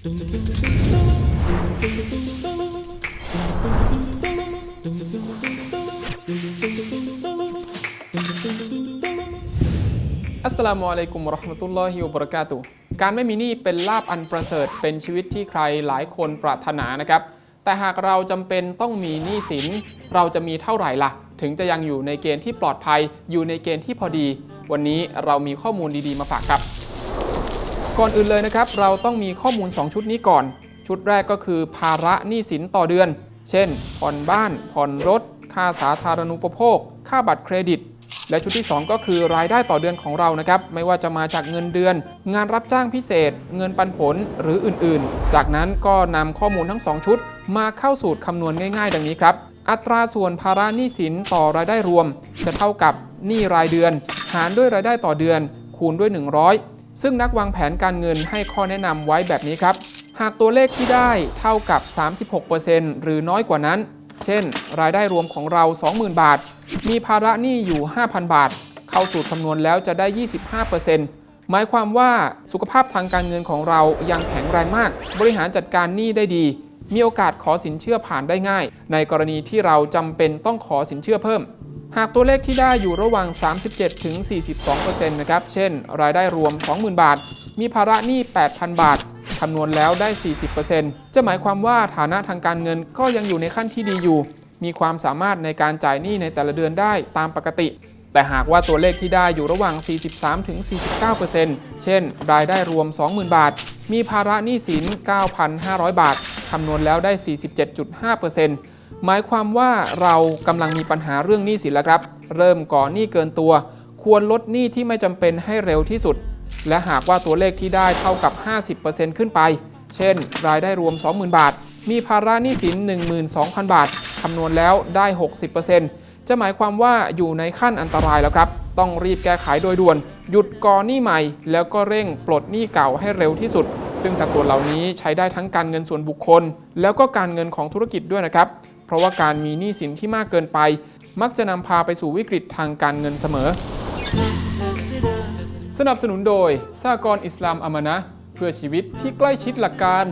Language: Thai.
อัสสลามุอะลัยกุมราะห์มะตุลลอฮิวะบะเราะกาตุการไม่มีหนี้เป็นลาบอันประเสริฐ เป็นชีวิตที่ใครหลายคนปรารถนานะครับ แต่หากเราจำเป็นต้องมีหนี้สิน เราจะมีเท่าไหร่ล่ะ ถึงจะยังอยู่ในเกณฑ์ที่ปลอดภัย อยู่ในเกณฑ์ที่พอดี วันนี้เรามีข้อมูลดีๆมาฝากครับ ก่อนอื่นเลยนะครับ เราต้องมีข้อมูล 2 ชุดนี้ก่อน ชุดแรกก็คือภาระหนี้สินต่อเดือน เช่น ผ่อนบ้าน ผ่อนรถ ค่าสาธารณูปโภค ค่าบัตรเครดิต และชุดที่ 2 ก็คือรายได้ต่อเดือนของเรานะครับ ไม่ว่าจะมาจากเงินเดือน งานรับจ้างพิเศษ เงินปันผลหรืออื่นๆ จากนั้นก็นำข้อมูลทั้ง 2 ชุด มาเข้าสูตรคำนวณง่าย ๆ ดังนี้ครับอัตราส่วนภาระหนี้สินต่อรายได้รวม จะเท่ากับหนี้รายเดือน หารด้วยรายได้ต่อเดือน คูณด้วย 100 ซึ่งนักวางแผนการเงินให้ข้อแนะนำไว้แบบนี้ครับ หากตัวเลขที่ได้เท่ากับ 36%หรือน้อยกว่านั้น เช่น รายได้รวมของเรา 20,000 บาท มีภาระหนี้อยู่ 5,000 บาท เข้าสูตรคำนวณแล้วจะได้ 25%หมายความว่าสุขภาพทางการเงินของเรายังแข็งแรงมาก บริหารจัดการหนี้ได้ดี มีโอกาสขอสินเชื่อผ่านได้ง่าย ในกรณีที่เราจำเป็นต้องขอสินเชื่อเพิ่ม หากตัวเลขที่ได้อยู่ระหว่าง 37ถึง42%นะครับ เช่น รายได้รวม 20,000 บาท มีภาระหนี้ 8,000 บาท คำนวณแล้วได้ 40%จะหมายความว่าฐานะทางการเงินก็ยังอยู่ในขั้นที่ดีอยู่ มีความสามารถในการจ่ายหนี้ในแต่ละเดือนได้ตามปกติ แต่หากว่าตัวเลขที่ได้อยู่ระหว่าง 43ถึง49%เช่น รายได้รวม 20,000 บาท มีภาระหนี้สิน 9,500 บาท คำนวณแล้วได้ 47.5% หมายความว่าเรากำลังมีปัญหาเรื่องหนี้สินแล้วครับ เริ่มก่อหนี้เกินตัว ควรลดหนี้ที่ไม่จำเป็นให้เร็วที่สุด และหากว่าตัวเลขที่ได้เท่ากับ 50%ขึ้นไป เช่น รายได้รวม 20,000 บาท มีภาระหนี้สิน 12,000 บาทคำนวณแล้วได้ 60%จะหมายความว่าอยู่ในขั้นอันตรายแล้วครับ ต้องรีบแก้ไขโดยด่วน หยุดก่อหนี้ใหม่ แล้วก็เร่งปลดหนี้เก่าให้เร็วที่สุด ซึ่งสัดส่วนเหล่านี้ใช้ได้ทั้งการเงินส่วนบุคคล แล้วก็การเงินของธุรกิจด้วยนะครับ เพราะว่าการมีหนี้สินที่มากเกินไป มักจะนำพาไปสู่วิกฤตทางการเงินเสมอ สนับสนุนโดยสากรอิสลามอามานะเพื่อชีวิตที่ใกล้ชิดหลักการ